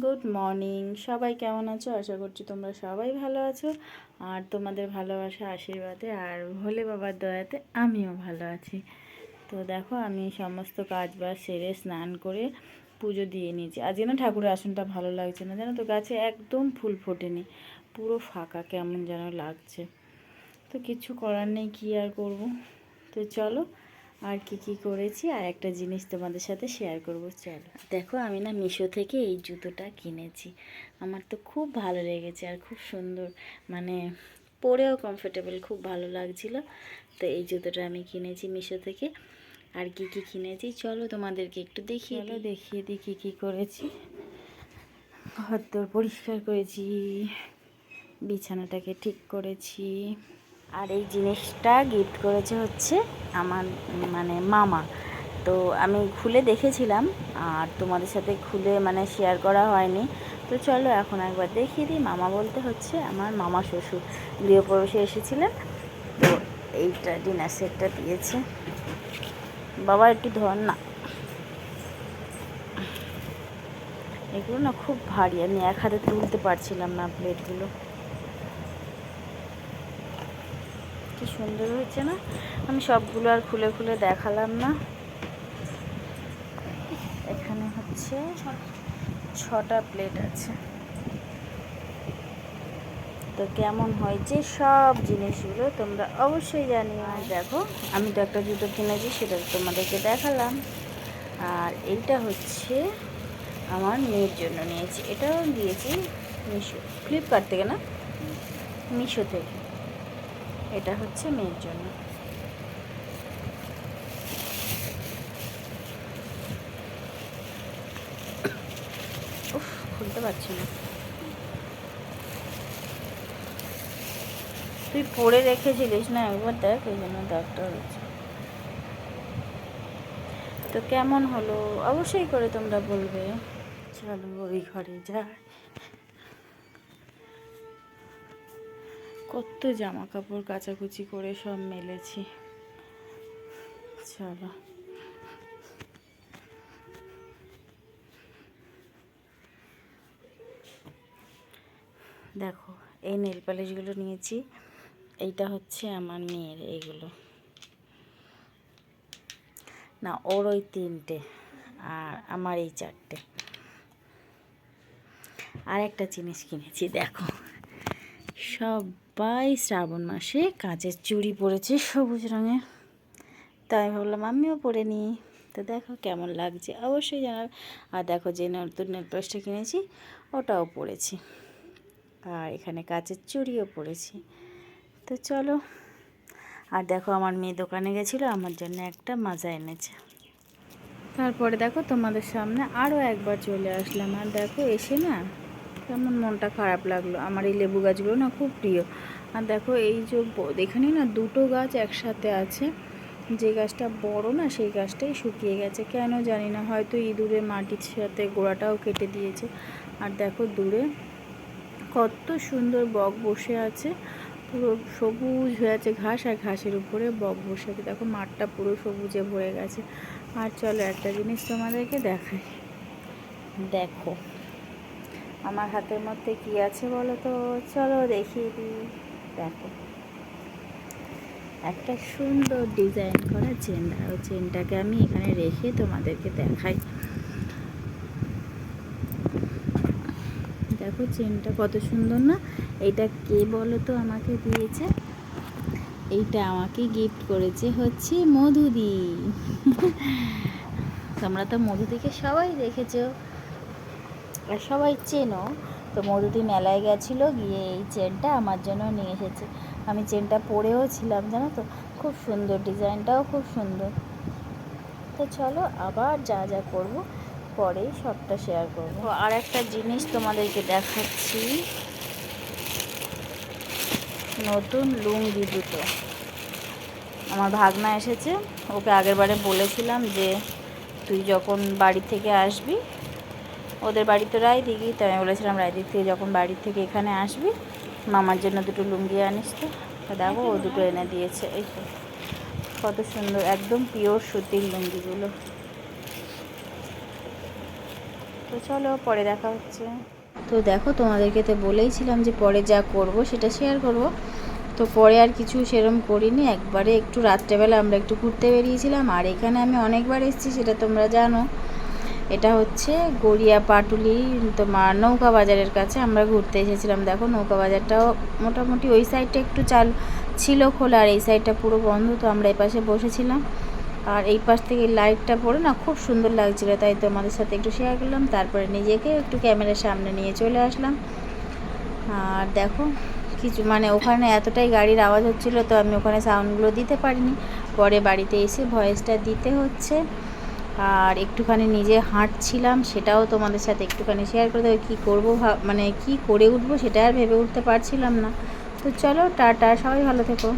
Good morning সবাই কেমন আছো? আশা করছি তোমরা সবাই ভালো আছো। আর তোমাদের ভালোবাসা, আশীর্বাদে আর ভোলে বাবার দয়াতে আমিও ভালো আছি। তো দেখো, আমি সমস্ত কাজ বাজ সেরে স্নান করে পুজো দিয়ে নিয়েছি। আজকে না ঠাকুরের আসনটা ভালো লাগছে না, জানো তো? গাছে একদম ফুল ফোটেনি। পুরো ফাঁকা কেমন যেন লাগছে। তো কিছু করার নেই, কী আর করব? তো চলো আর কি কি করেছি আর একটা জিনিস তোমাদের সাথে শেয়ার করব চলো। দেখো আমি না মিশো থেকে এই জুতোটা কিনেছি। আমার তো খুব ভালো লেগেছে আর খুব সুন্দর। মানে পরেও কমফোর্টেবল খুব ভালো লাগছিল। তো এই জুতোটা আমি কিনেছি মিশো থেকে। আর কি কি কিনেছি চলো তোমাদেরকে একটু দেখিয়ে চলো দেখিয়ে দিই কী কী করেছি। ঘর তোর পরিষ্কার করেছি। বিছানাটাকে ঠিক করেছি। আর এই জিনিসটা গিফট করেছে হচ্ছে আমার মানে মামা। তো আমি খুলে দেখেছিলাম, আর তোমাদের সাথে খুলে মানে শেয়ার করা হয়নি। তো চলো এখন একবার দেখিয়ে দিই। মামা বলতে হচ্ছে আমার মামা শ্বশুর। গৃহপ্রবেশে এসেছিলেন। তো এইটা ডিনার সেটটা দিয়েছে। বাবা একটু ধর না। এগুলো না খুব ভারী। আমি এক হাতে তুলতে পারছিলাম না প্লেটগুলো কি সুন্দর হয়েছে না? আমি সবগুলো আর খুলে খুলে দেখালাম না। এখানে হচ্ছে ছটা প্লেট আছে। তো কেমন হয়েছে সব জিনিসগুলো তোমরা অবশ্যই জানিও। দেখো, আমি তো একটা জুতো কিনেছি, সেটা তোমাদেরকে দেখালাম। আর এইটা হচ্ছে আমার মেয়ের জন্য নিয়েছি। এটাও দিয়েছি মিশো ফ্লিপকার্ট থেকে না? মিশো থেকে। এটা হচ্ছে মেয়ের জন্য। উফ, খুলতে পারছি না। তুই পরে রেখেছিলিস না? একবার দেখ, এই জন্য দাগটা হয়েছে তো কেমন হলো? অবশ্যই করে তোমরা বলবে। চলো, ওই ঘরে যায় কত জামা কাপড় কাচাকুচি করে সব মেলেছি। চলো। দেখো, এই নেল পালিশগুলো নিয়েছি। এইটা হচ্ছে আমার মেয়ের এইগুলো না, ওর ওই তিনটে আর আমার এই চারটে। আর একটা জিনিস কিনেছি, দেখো। সবাই শ্রাবণ মাসে কাজের চুড়ি পরেছে সবুজ রঙের। তাই ভাবলাম আমিও পরে নিই। তো দেখো কেমন লাগছে। অবশ্যই জানার আর দেখো যে নতুন নেকলেসটা কিনেছি, ওটাও পরেছি। আর এখানে কাচের চুড়িও পরেছি। তো চলো। আর দেখো আমার মেয়ে দোকানে গেছিল, আমার জন্য একটা মাজা এনেছে। তারপরে দেখো তোমাদের সামনে আরও একবার চলে আসলাম। আর দেখো এসে না কেমন মনটা খারাপ লাগল। আমার এই লেবু গাছগুলো না খুব প্রিয়। আর দেখো এই যে এখানে না দুটো গাছ একসাথে আছে। যে গাছটা বড় না সেই গাছটাই শুকিয়ে গেছে। কেন জানি না, হয়তো ইঁদুরে মাটির সাথে গোড়াটাও কেটে দিয়েছে। আর দেখো দূরে কত সুন্দর বক বসে আছে। পুরো সবুজ হয়ে আছে ঘাস আর ঘাসের উপরে বক বসে আছে। দেখো মাঠটা পুরো সবুজে ভরে গেছে। আর চলো একটা জিনিস তোমাদেরকে দেখাই। দেখো। আমার হাতের মধ্যে কি আছে বলো তো? চলো দেখিয়ে দিই দেখো। একটা সুন্দর ডিজাইন করা চেন আর চেনটাকে আমি এখানে রেখে তোমাদেরকে দেখাই। দেখো চেনটা কত সুন্দর না? এটা কে বলো তো আমাকে দিয়েছে? এইটা আমাকে গিফট করেছে হচ্ছে মধুদি। তোমরা তো মধুদিকে সবাই দেখেছ। সবাই চেনো, তো মধুদি মেলায় গেছিল, গিয়ে এই চেনটা আমার জন্য নিয়ে এসেছে। আমি চেনটা পরেও ছিলাম, জানো তো? খুব সুন্দর, ডিজাইনটাও খুব সুন্দর। তো চলো, আবার যা যা করব, পরেই সবটা শেয়ার করব। আর একটা জিনিস তোমাদেরকে দেখাচ্ছি। নতুন লুঙ্গি দুটো। আমার ভাগনা এসেছে। ওকে আগের বারে বলেছিলাম যে, তুই যখন বাড়ি থেকে আসবি ওদের বাড়ি তো রায়দিঘি তো আমি বলেছিলাম, রায়দিঘি থেকে যখন বাড়ির থেকে এখানে আসবি, মামার জন্য দুটো লুঙ্গি আনিস তো। দেখো, ও দুটো এনে দিয়েছে, এই তো। কত সুন্দর, একদম পিওর সুতির লুঙ্গিগুলো। তো চলো, পরে দেখা হচ্ছে। তো দেখো, তোমাদেরকে তো বলেইছিলাম যে পরে যা করব, সেটা শেয়ার করব। তো পরে আর কিছু সেরম করিনি। একবারে একটু রাত্রেবেলা আমরা একটু ঘুরতে বেরিয়েছিলাম, আর এখানে আমি অনেকবার এসেছি, সেটা তোমরা জানো। এটা হচ্ছে গড়িয়া পাটুলি, তোমার নৌকা বাজারের কাছে আমরা ঘুরতে এসেছিলাম। দেখো, নৌকা বাজারটাও মোটামুটি ওই সাইডটা একটু চাল ছিল খোলা আর এই সাইডটা পুরো বন্ধ, তো আমরা এই পাশে বসেছিলাম। আর এই পাশ থেকে লাইটটা পড়ে না, খুব সুন্দর লাগছিল, তাই তোমাদের সাথে একটু শেয়ার করলাম। তারপরে নিজেকে একটু ক্যামেরার সামনে নিয়ে চলে আসলাম। আর দেখো, কিছু মানে ওখানে এতটাই গাড়ির আওয়াজ হচ্ছিল, তো আমি ওখানে সাউন্ডগুলো দিতে পারিনি। পরে বাড়িতে এসে ভয়েসটা দিতে হচ্ছে। আর একটুখানি নিজে হাঁটছিলাম, সেটাও তোমাদের সাথে একটুখানি শেয়ার করে দেবো। কী করব মানে কি করে উঠবো সেটা আর ভেবে উঠতে পারছিলাম না। তো চলো, টাটা, সবাই ভালো থেকো।